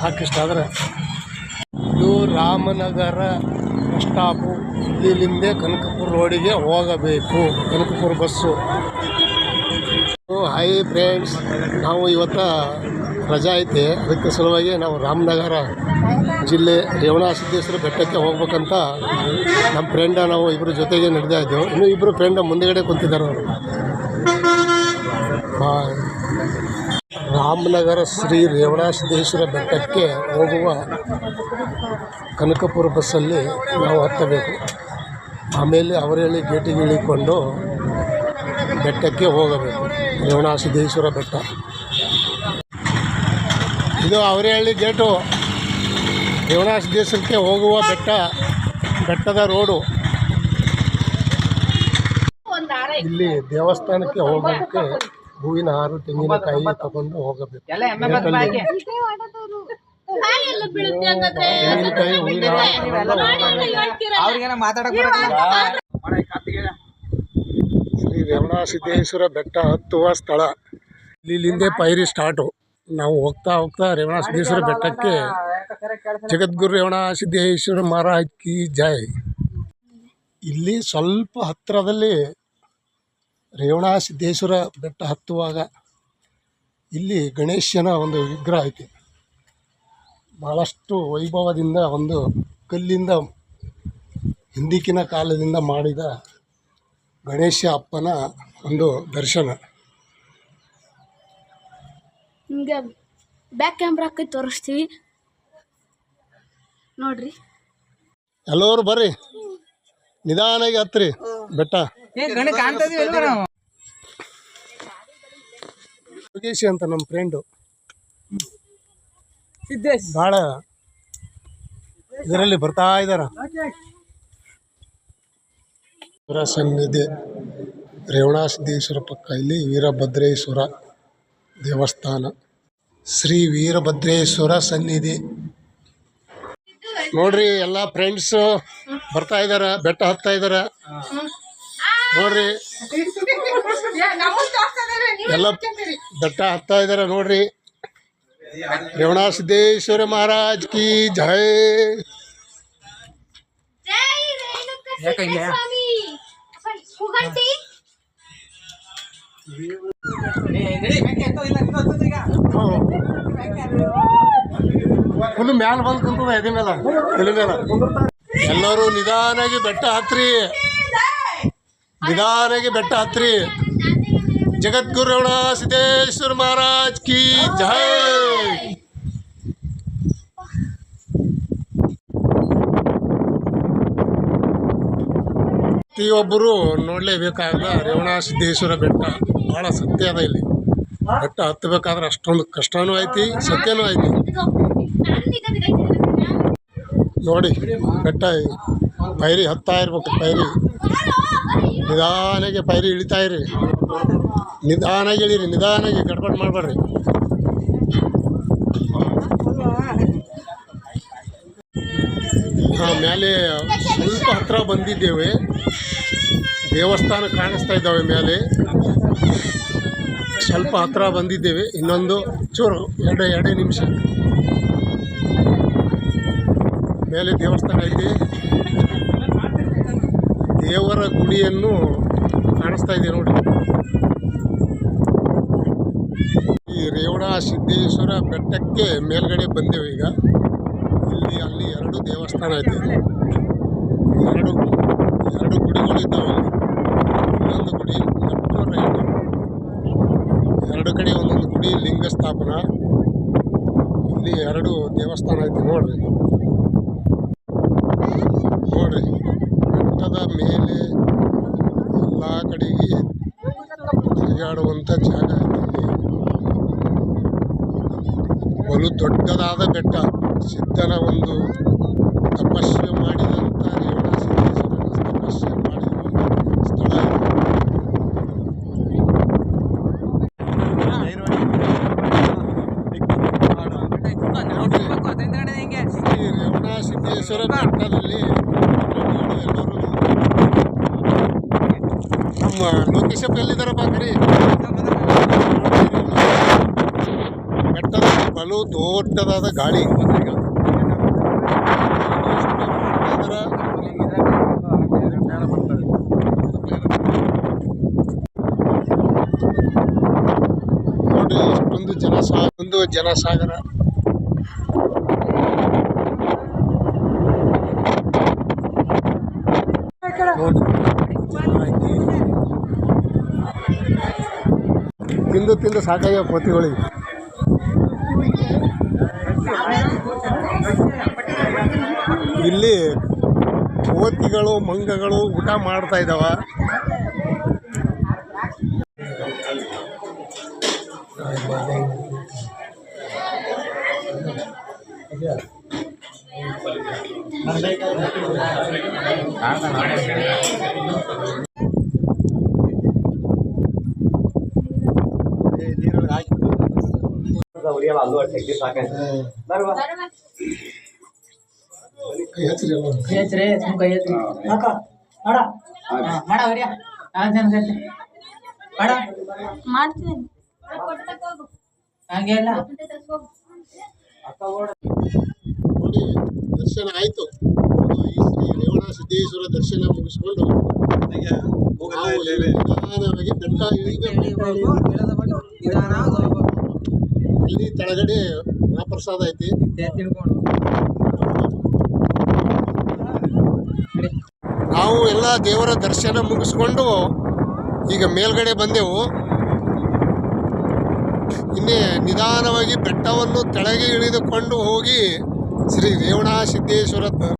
ಸಾಕಿಷ್ಟು ಆದರೆ ಇದು Ramanagara bus stop. ಇಲ್ಲಿಂದೇ ಕನಕಪುರ ರೋಡಿಗೆ ಹೋಗಬೇಕು. ಕನಕಪುರ ಬಸ್ಸು. ಹಾಯ್ ಫ್ರೆಂಡ್ಸ್ ನಾವು ಇವತ್ತು ರಜಾ ಐತೆ. ಅದಕ್ಕೆ ಸಲುವಾಗಿ ನಾವು ರಾಮನಗರ ಜಿಲ್ಲೆ ರೇವಣ ಸಿದ್ದೇಶ್ವರ ಬೆಟ್ಟಕ್ಕೆ ಹೋಗ್ಬೇಕಂತ ನಮ್ಮ ಫ್ರೆಂಡ ನಾವು ಇಬ್ಬರು ಜೊತೆಗೆ ನಡೆದಾ ಇದ್ದೆವು ಇನ್ನೂ ಇಬ್ಬರು ಫ್ರೆಂಡ ಮುಂದೆಗಡೆ ಕುಂತಿದ್ದಾರೆ ಅವರು. ಬಾಯ್ ರಾಮನಗರ ಶ್ರೀ ರೇವಣಾಸಿದ್ದೇಶ್ವರ ಬೆಟ್ಟಕ್ಕೆ ಹೋಗುವ ಕನಕಪುರ ಬಸ್ಸಲ್ಲಿ ನಾವು ಹತ್ತಬೇಕು. ಆಮೇಲೆ ಅವರಹಳ್ಳಿ ಗೇಟಿಗೆ ಇಳಿಕೊಂಡು ಬೆಟ್ಟಕ್ಕೆ ಹೋಗಬೇಕು. ರೇವಣಾಸಿದ್ದೇಶ್ವರ ಬೆಟ್ಟ. ಇದು ಅವರಹಳ್ಳಿ ಗೇಟು. ರೇವಣಾಸಿದ್ದೇಶ್ವರಕ್ಕೆ ಹೋಗುವ ಬೆಟ್ಟ ಬೆಟ್ಟದ ರೋಡು. ಇಲ್ಲಿ ದೇವಸ್ಥಾನಕ್ಕೆ ಹೋಗೋದಕ್ಕೆ ಹೂವಿನ ಹಾರು ತೆಂಗಿನಕಾಯಿ ತಗೊಂಡು ಹೋಗಬೇಕು. ಶ್ರೀ ತೆಂಗಿನಕಾಯಿ ಹೂವಿನ ಶ್ರೀ ರೇವಣಸಿದ್ದೇಶ್ವರ ಬೆಟ್ಟ ಹತ್ತುವ ಸ್ಥಳ. ಇಲ್ಲಿಂದೇ ಪೈರಿ ಸ್ಟಾರ್ಟು. ನಾವು ಹೋಗ್ತಾ ಹೋಗ್ತಾ ರೇವಣಸಿದ್ದೇಶ್ವರ ಬೆಟ್ಟಕ್ಕೆ ಜಗದ್ಗುರು ರೇವಣಸಿದ್ದೇಶ್ವರ ಮಹಾರಾಜ್ ಕಿ ಜೈ. ಇಲ್ಲಿ ಸ್ವಲ್ಪ ಹತ್ತಿರದಲ್ಲಿ ರೇವಣಸಿದ್ದೇಶ್ವರ ಬೆಟ್ಟ ಹತ್ತುವಾಗ ಇಲ್ಲಿ ಗಣೇಶನ ಒಂದು ವಿಗ್ರಹ ಐತಿ. ಭಾಳಷ್ಟು ವೈಭವದಿಂದ ಒಂದು ಕಲ್ಲಿಂದ ಹಿಂದಿಕಿನ ಕಾಲದಿಂದ ಮಾಡಿದ ಗಣೇಶ ಅಪ್ಪನ ಒಂದು ದರ್ಶನ. ನಿಮಗೆ ಬ್ಯಾಕ್ ಕ್ಯಾಮ್ರಾ ಹಾಕಿ ತೋರಿಸ್ತೀವಿ. ನೋಡ್ರಿ. ಎಲ್ಲರೂ ಬರ್ರಿ. ನಿಧಾನಾಗಿ ಹತ್ರಿ ಬೆಟ್ಟ. ಯೋಗೇಶ್ ಅಂತ ನಮ್ಮ ಫ್ರೆಂಡು ಸಿದ್ದೇಶ್. ಭಾಳ ಇದರಲ್ಲಿ ಬರ್ತಾ ಇದ್ದಾರ ಸನ್ನಿಧಿ ರೇವಣಸಿದ್ದೇಶ್ವರ ಪಕ್ಕ ಇಲ್ಲಿ ವೀರಭದ್ರೇಶ್ವರ ದೇವಸ್ಥಾನ. ಶ್ರೀ ವೀರಭದ್ರೇಶ್ವರ ಸನ್ನಿಧಿ. ನೋಡ್ರಿ ಎಲ್ಲ ಫ್ರೆಂಡ್ಸು ಬರ್ತಾ ಇದಾರ ಬೆಟ್ಟ ಹತ್ತಾ ಇದಾರ. ನೋಡ್ರಿ. ಎಲ್ಲ ಬೆಟ್ಟ ಹತ್ತಾ ಇದಾರ ನೋಡ್ರಿ. ರೇವಣಸಿದ್ದೇಶ್ವರ ಮಹಾರಾಜ್ ಕಿ ಜೈ. ಯಾಕ ಹಿಂಗೆ ಫುಲ್ ಮ್ಯಾಲ ಬಂದು ಕುಂತದ ಎದೆ ಮೇಲೆ ತಲೆ ಮೇಲೆ ಎಲ್ಲರೂ ನಿಧಾನಾಗಿ ಬೆಟ್ಟ ಹತ್ರಿ. ನಿಧಾನಾಗಿ ಬೆಟ್ಟ ಹತ್ರಿ. ಜಗದ್ಗುರು ರೇವಣ ಸಿದ್ದೇಶ್ವರ ಮಹಾರಾಜ್ ಕಿ ಜೈ. ಪ್ರತಿಯೊಬ್ಬರು ನೋಡಲೇಬೇಕಾದ ರೇವಣ ಸಿದ್ದೇಶ್ವರ ಬೆಟ್ಟ ಭಾಳ ಸತ್ಯ ಅದ ಇಲ್ಲಿ. ಬೆಟ್ಟ ಹತ್ತಬೇಕಾದ್ರೆ ಅಷ್ಟೊಂದು ಕಷ್ಟನೂ ಐತಿ, ಸತ್ಯನೂ ಐತಿ. ನೋಡಿ, ಬೆಟ್ಟ ಪೈರಿ ಹತ್ತಾ ಇರ್ಬೇಕು ಪೈರಿ. ನಿಧಾನಾಗಿ ಪೈರಿ ಇಳಿತಾ ಇರಿ. ನಿಧಾನಾಗಿ ಇಳಿರಿ, ನಿಧಾನಾಗಿ ಗಡ್ಬಡ್ ಮಾಡಬೇಡ್ರಿ. ಮೇಲೆ ಸ್ವಲ್ಪ ಹತ್ರ ಬಂದಿದ್ದೇವೆ. ದೇವಸ್ಥಾನ ಕಾಣಿಸ್ತಾ ಇದ್ದಾವೆ ಮೇಲೆ ಸ್ವಲ್ಪ ಹತ್ರ ಬಂದಿದ್ದೇವೆ. ಇನ್ನೊಂದು ಚೂರು, ಎರಡು, ಎರಡೇ ನಿಮಿಷ. ಮೇಲೆ ದೇವಸ್ಥಾನ ಐತಿ ದೇವರ ಗುಡಿಯನ್ನು ಕಾಣಿಸ್ತಾ ಇದೆ ನೋಡಿ. ಈ ರೇವಣ ಸಿದ್ದೇಶ್ವರ ಬೆಟ್ಟಕ್ಕೆ ಮೇಲ್ಗಡೆ ಬಂದೆವು ಈಗ. ಇಲ್ಲಿ, ಅಲ್ಲಿ ಎರಡು ದೇವಸ್ಥಾನ ಐತೆ ಎರಡು ಎರಡು ಗುಡಿಗಳು ಇದ್ದಾವೆ ಇನ್ನೊಂದು ಗುಡಿ ಎರಡು ಕಡೆ ಒಂದೊಂದು ಗುಡಿ ಲಿಂಗ ಸ್ಥಾಪನ ಇಲ್ಲಿ ಎರಡು ದೇವಸ್ಥಾನ ಐತೆ ನೋಡ್ರಿ. ನೋಡ್ರಿ. ಮೇಲೆ ಎಲ್ಲ ಕಡೆಗೆ ತಿರುಗಾಡುವಂಥ ಜಾಗ ಇದೆ ಬಲು ದೊಡ್ಡದಾದ ಬೆಟ್ಟ ಸಿದ್ಧನ ಒಂದು ತಪಸ್ಸೆ ಮಾಡಿದಂಥ ರೇವಣ ಸಿದ್ದೇಶ್ವರನ ತಪಸ್ಸೆ ಮಾಡಿರುವ ಸ್ಥಳ ರೇವಣ ಸಿದ್ದೇಶ್ವರ ಬೆಟ್ಟದಲ್ಲಿ ಎಲ್ಲರೂ ನಮ್ಮ ಲೋಕೇಶಪ್ಪ ಎಲ್ಲಿದ್ದಾರಪ್ಪ ಕರಿ? ಬೆಟ್ಟದ ಬಲು ದೊಡ್ಡದಾದ ಗಾಳಿ. ಅದರ ನೋಡ್ರಿ ಎಷ್ಟೊಂದು ಜನಸಾ ಒಂದು ಜನಸಾಗರ ಜನ ಐತಿ. ತಿಂದು ತಿಂದು ಸಾಕಾಗ್ಯಾವ ಕೋತಿಗಳಿಗೆ ಇಲ್ಲಿ ಕೋತಿಗಳು ಮಂಗಗಳು ಊಟ ಮಾಡ್ತಾ ಇದ್ದಾವ ನೀರೊಳಗೆ ಹಾಕಿ ಕೈ ಹಚ್ಚಿರಿ ಎಲ್ಲರೂ. ಕೈ ಹಚ್ಚ್ರಿ, ಸುಮ್ ಕೈ ಹಚ್ಚ್ರಿ. ಮಾಡ ಮಾಡ ಹೊರ್ಯ. ನಾಲ್ಕ್ ಜನ ಸೇರ್ಸಿ. ಮಾಡ ಮಾಡ್ತೀನಿ ಹಂಗೆ ಇಲ್ಲ ನೋಡಿ ದರ್ಶನ ಆಯಿತು ಈ ಶ್ರೀ ರೇವಣ ಸಿದ್ದೇಶ್ವರ ದರ್ಶನ ಮುಗಿಸ್ಕೊಂಡು ನಾವು ಇಲ್ಲಿ ನಿಧಾನವಾಗಿ ಬೆಟ್ಟ ಇಳಿಬೇಕು ಅಲ್ಲಿ ಕೆಳಗಡೆ ಮಹಾಪ್ರಸಾದ ಐತಿ. ನಾವು ಎಲ್ಲ ದೇವರ ದರ್ಶನ ಮುಗಿಸ್ಕೊಂಡು ಈಗ ಮೇಲ್ಗಡೆ ಬಂದೆವು. ಇನ್ನೇ ನಿಧಾನವಾಗಿ ಬೆಟ್ಟವನ್ನು ಕೆಳಗೆ ಇಳಿದುಕೊಂಡು ಹೋಗಿ ಶ್ರೀ ರೇವಣ ಸಿದ್ದೇಶ್ವರ